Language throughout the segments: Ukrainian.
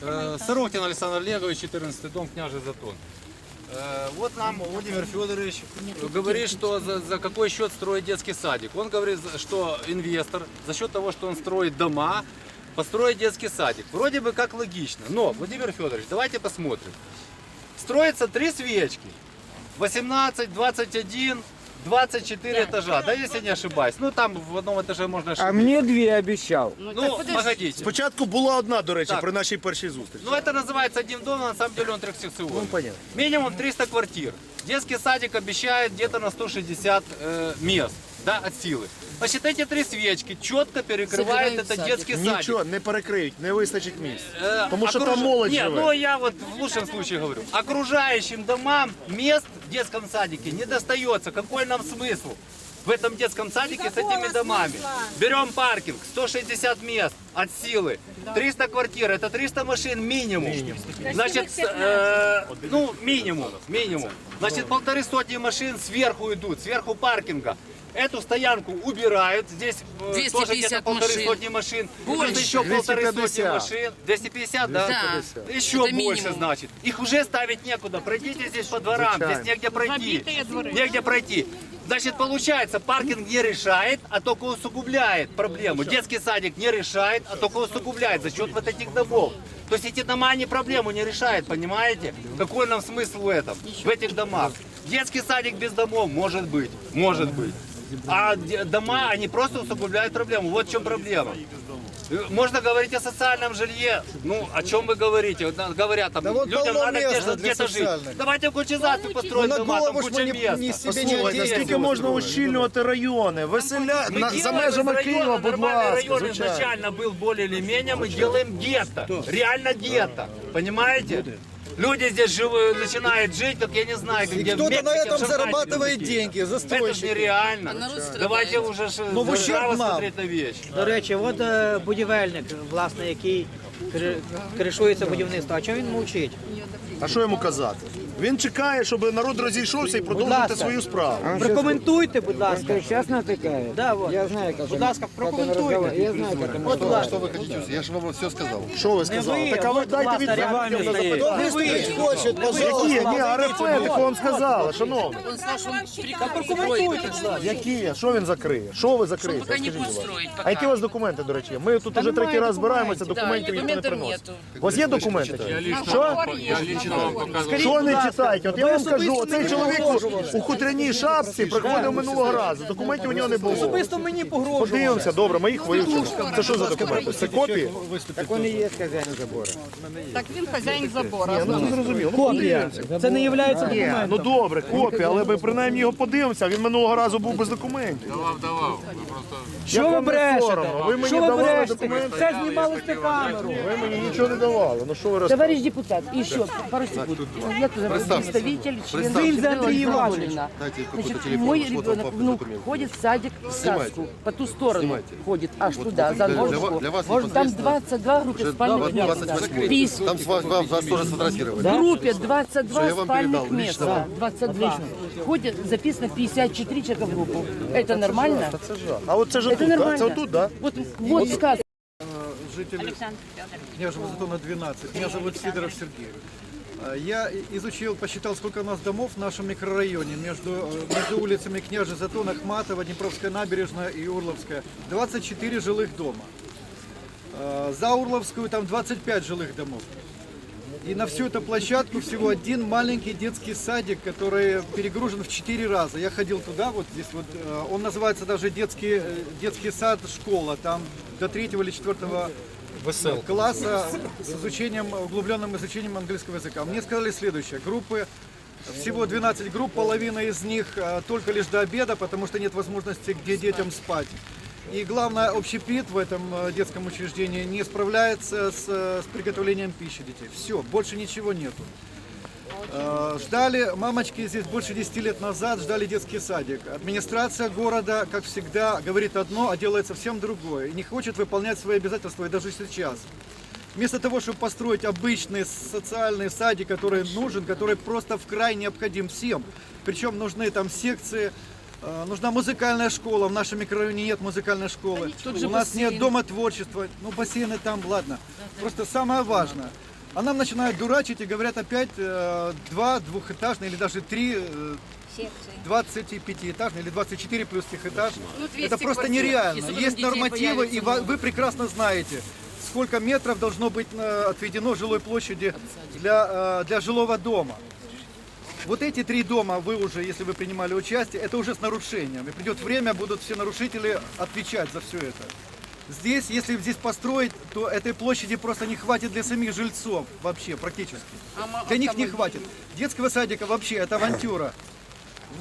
Э, Сорокин Александр Олегович, 14 дом, княжий Затон. Э, Вот нам Владимир Федорович говорит, что за, за какой счет строить детский садик. Он говорит, что инвестор за счет того, что он строит дома, построит детский садик. Вроде бы как логично. Но, Владимир Федорович, давайте посмотрим. Строится три свечки. 18, 21, 24 этажа, да, если не ошибаюсь. Ну, там в одном этаже можно А ошибиться. мне две обещал. Ну, погодите. Спочатку була одна, до речі, Так. при нашій першій зустрічі. Ну, это называется один дом, но на самом деле он трехсекционный. Ну, понятно. Минимум 300 квартир. Детский садик обещает где-то на 160 э, мест, да, от силы. Значит, эти три свечки четко перекрывают Собирают этот садик. детский садик. Нічого не перекриють, не вистачить місць. Э, Тому що окруж- там молодь Нет, живе. ну я вот в лучшем случае говорю. Окружающим домам мест в детском садике не достается. Какой нам смысл? В этом детском садике с этими домами. Берем паркинг, 160 мест от силы, 300 квартир, это 300 машин минимум. Значит, э, ну минимум, минимум. Значит, полторы сотни машин сверху идут, сверху паркинга. Эту стоянку убирают, здесь э, тоже 250 где-то полторы машин. сотни машин. Больше. Тут еще полторы сотни 250. машин. 250, да? Да. Еще Это больше, минимум. значит. Их уже ставить некуда. Пройдите здесь по дворам, Звичайно. здесь негде пройти. Негде пройти. Значит, получается, паркинг не решает, а только усугубляет проблему. Детский садик не решает, а только усугубляет за счет вот этих домов. То есть эти дома не проблему не решают, понимаете? Какой нам смысл в этом, в этих домах? Детский садик без домов может быть, может быть. А де- дома, они просто усугубляют проблему. Вот в чем проблема. Э, Можно говорить о социальном жилье. Ну, о чем вы говорите? Вот, на- Говорят, там, вот людям полно надо места где-то, для где-то жить. социальных. Давайте в Кучизацию построим на дома, там голову ж куча мы не- места. не себе не Послухайте, Где скільки эти можна устроить? ущільнювати райони? Веселя Мы на, делаем за межами из района, Києва, будь нормальный ласка, район звичайно. изначально был более или менее, мы делаем гетто. Реально гетто. Понимаете? Люди здесь живы, начинают жить, как я не знаю, И где в кто-то на Мексике, в этом Шанхае зарабатывает какие-то. деньги, Это же застройщики. нереально. народ страдает. Давайте уже ж Ну, в ущерб здраво нам. смотреть на вещи. До речі, от е, будівельник, власне, який кри- кришується будівництво. А чого він мовчить? А що йому казати? Він чекає, щоб народ розійшовся і продовжити ласка. свою справу. Прокоментуйте, будь ласка. Он сейчас натыкает? Да, вот. Я знаю, как Будь он- ласка, как он прокоментуйте. разговаривает. Я знаю, как он От, будь ласка. Что вы хотите? Я же вам все сказал. Що ви сказали? ви, так а ви от, дайте власне, відповідь реально на стоїть. запитання. Кто выступить хочет, Які? пожалуйста. Ні, арифметику вам сказали, шановні. Он сказал, что он прикроет это. Які? Що він закриє? Що ви закриєте? Пока не Скажіть, будь будет ласка. строить. А Пока. які у вас документи, до речі? є? Ми тут уже третій раз збираємося, Да, документів ніхто не документов приносить. нету. У вас є документи? Що? Я лично вам показывал. Що не ласка, читаєте? От я вам кажу, мені чоловік у хутряній шапці приходив минулого разу. Документів у нього не було. Особисто мені погрожували. Подивимося, добре, ми їх вивчимо. Це що за документи? Це копії? Так он и есть хозяин забора. Так він хазяїн забора. Ну, зрозуміло. Ну, Копія. Це не є документом. ну добре, копія, але ми принаймні його подивимося. Він минулого разу був без документів. Давав, давав. Ви Що ви брешете? Ви мені Що ви давали брешете? документи? Це знімали з камеру. Ви мені нічого не давали. Ну що ви розказуєте? Товарищ депутат, еще пару секунд. Я тут представитель, член Ивановна. Значит, мой ребенок, внук, ходит в садик в сказку. По ту сторону Снимайте. ходит, аж туда, за ножку. Для вас Может, там 22 группы спальных мест. Там вас тоже сфотографировали. В группе 22 спальных места. 22. Ходит, записано 54 человека в группу. Это нормально? А вот это же Это нормально. тут, да? Вот, вот сказка. Житель Княжего Затона 12. Меня зовут Сидоров Сергеевич. Я изучил, посчитал, сколько у нас домов в нашем микрорайоне между, э, между улицами Княжий Затон, Ахматова, Днепровская набережная и Урловская. 24 жилых дома. А, За Урловскую там 25 жилых домов. И на всю эту площадку всего один маленький детский садик, который перегружен в 4 раза. Я ходил туда, вот здесь вот, э, он называется даже детский, э, детский сад школа, там до третьего или четвертого класса с изучением, углубленным изучением английского языка. Мне сказали следующее, группы, всего 12 групп, половина из них э, только лишь до обеда, потому что нет возможности где детям спать. И главное, общепит в этом э, детском учреждении не справляется с, с приготовлением пищи детей. Все, больше ничего нету. Э, Ждали, мамочки здесь больше 10 лет назад ждали детский садик. Администрация города, как всегда, говорит одно, а делает совсем другое. И не хочет выполнять свои обязательства и даже сейчас. Вместо того, чтобы построить обычный социальный садик, который нужен, который просто в край необходим всем. Причем нужны там секции, э, нужна музыкальная школа. В нашем микрорайоне нет музыкальной школы. У нас нет дома творчества. Ну, бассейны там, ладно. Просто самое важное. А нам начинают дурачить и говорят опять э, два двухэтажные или даже три э, 25-этажные или 24 плюс этаж. Ну, 200 Это просто квартир. нереально. Есть нормативы, и много. вы прекрасно знаете, сколько метров должно быть э, отведено жилой площади для, э, для жилого дома. Вот эти три дома вы уже, если вы принимали участие, это уже с нарушением. И придет время, будут все нарушители отвечать за все это. Здесь, если здесь построить, то этой площади просто не хватит для самих жильцов вообще практически. Для них не хватит. Детского садика вообще это авантюра.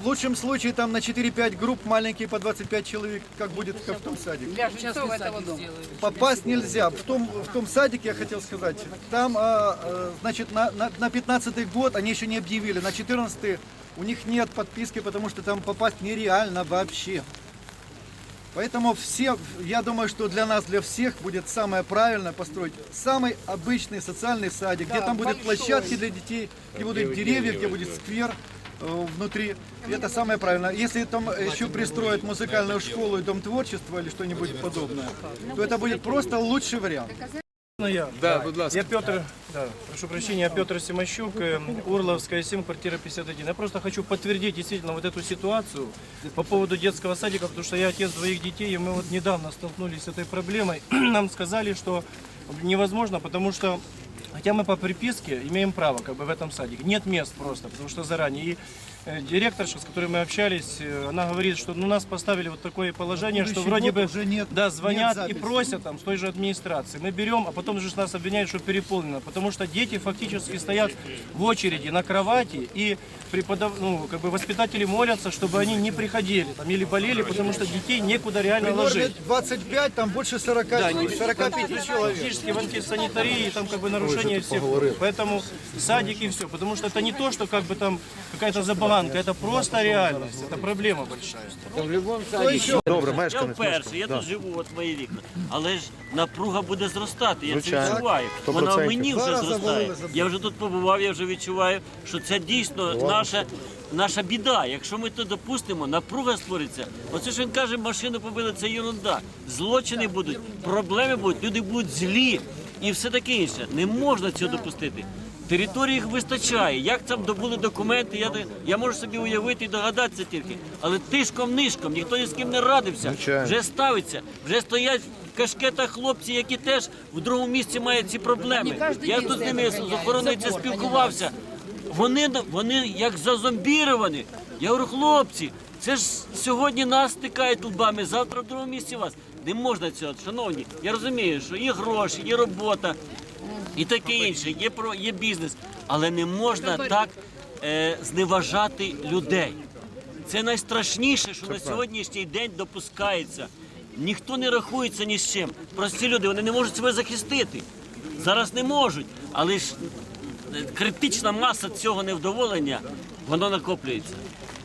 В лучшем случае там на 4-5 групп маленькие по 25 человек, как будет как в том садике. Для жильцов этого дома. Попасть нельзя. В том, в том садике, я хотел сказать, там, а, а, значит, на, на, на 15 год они еще не объявили, на 14 у них нет подписки, потому что там попасть нереально вообще. Поэтому все, я думаю, что для нас, для всех будет самое правильное построить самый обычный социальный садик, где там будут площадки для детей, где будут деревья, где будет сквер э, внутри. И это самое правильное. Если там еще пристроят музыкальную школу и дом творчества или что-нибудь подобное, то это будет просто лучший вариант. Я, да, я Петр, да, прошу прощения, я Петр Симощук, э, Урловская 7, квартира 51. Я просто хочу подтвердить действительно вот эту ситуацию по поводу детского садика, потому что я отец двоих детей, и мы вот недавно столкнулись с этой проблемой. Нам сказали, что невозможно, потому что Хотя мы по приписке имеем право как бы в этом садике. Нет мест просто, потому что заранее. И э, директорша, с которой мы общались, э, она говорит, что ну, нас поставили вот такое положение, что вроде бы уже нет- да, нет звонят и записи. просят там с той же администрации. Мы берем, а потом же нас обвиняют, что переполнено, потому что дети фактически стоят в очереди на кровати и преподав... ну, как бы воспитатели молятся, чтобы они не приходили там, или болели, потому что детей некуда реально ложить. 25, там больше 40, 45 человек. Фактически в антисанитарии там как бы нарушение всех. Поэтому садик и все. Потому что это не то, что как бы там какая-то забаганка, это просто реальность, это проблема большая. В любом садике. Добре, Я мешканець. вперше, я тут живу, от мої вікна. Але ж напруга буде зростати, я це Звичайно. відчуваю. Сто Вона в процентів. мені вже Зараз зростає. завалили забор. Я вже тут побував, я вже відчуваю, що це дійсно наша. Наша біда, якщо ми то допустимо, напруга створиться. Оце що він каже, машину побили, це ерунда. Злочини будуть, проблеми будуть, люди будуть злі і все таке інше. Не можна цього допустити. Території їх вистачає. Як там добули документи, я, я можу собі уявити і догадатися тільки. Але тишком-нишком, ніхто ні з ким не радився. Вже ставиться, вже стоять в кашкетах хлопці, які теж в другому місці мають ці проблеми. Я тут з ними з охороною спілкувався. Вони, вони як зазомбіровані. Я говорю, хлопці, це ж сьогодні нас стикають лбами, завтра в другому місці вас. Не можна цього, шановні. Я розумію, що є гроші, є робота і таке інше, є, про, є бізнес. Але не можна так е, зневажати людей. Це найстрашніше, що на сьогоднішній день допускається. Ніхто не рахується ні з чим. Прості люди вони не можуть себе захистити. Зараз не можуть, але ж е, критична маса цього невдоволення воно накоплюється.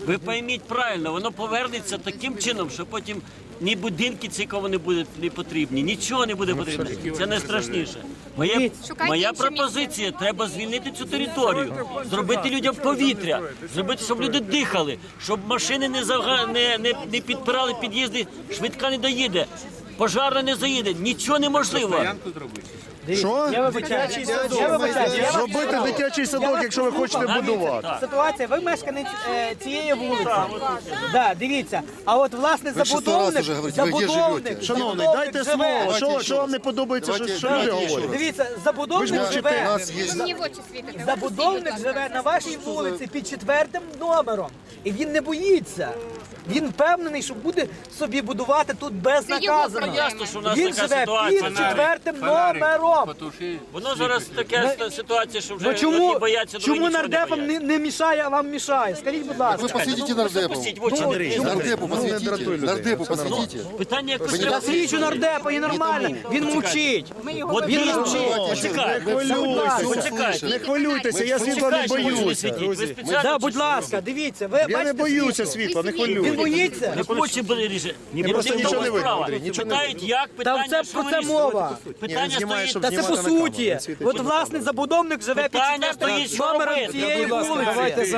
Ви пойміть правильно, воно повернеться таким чином, що потім ні будинки цікаво не буде не потрібні, нічого не буде потрібно. Це найстрашніше. Моя, моя пропозиція треба звільнити цю територію, зробити людям повітря, зробити, щоб люди дихали, щоб машини не зага... не, не, не підпирали під'їзди, швидка не доїде, пожарна не заїде, нічого неможливо. Що? Я вибачаюсь. Я вибачаюсь. Я Зробити дитячий садок, якщо ви хочете будувати. Ситуація, ви мешканець е, цієї вулиці. Да, дивіться. А от власне Ви забудовник, уже говорите, ви де забудовник. Шановний, забудовник дайте живе. слово. Що, що вам не подобається, що, що люди говорять? Дивіться, ж забудовник мовчите. У живе. нас есть Мені в очі світите. Забудовник живе на вашій вулиці під четвертим номером. І він не боїться. Він впевнений, що буде собі будувати тут безнаказано. Ясно, що в нас Він така живе ситуація. під четвертим номером. Воно зараз така ситуація, що вже Ну чому, бояться, другі чому нічого не нардепам не, не мішає, а вам мішає? Скажіть, будь ласка. Вы посвятите нардепу. Пустіть в очі не. Нардепу посвятите. Нардепу посвятите. Питання якось треба не Свічу нардепа і нормально. Він мовчить. От Він він мовчить. Почекай, не хвилюйтеся, я світла не ви боюся, друзі. Да, будь ласка, дивіться, ви Я не бачите боюся світла, не Він хвилюйтесь. боїться. Не хоче буде ріже. Ні, просто нічого не нічого не Питають, як Та питання, це що про це мова. Питання стоїть. Та це по суті. От власне забудовник живе під Питання стоїть, що номером робити? цієї вулиці.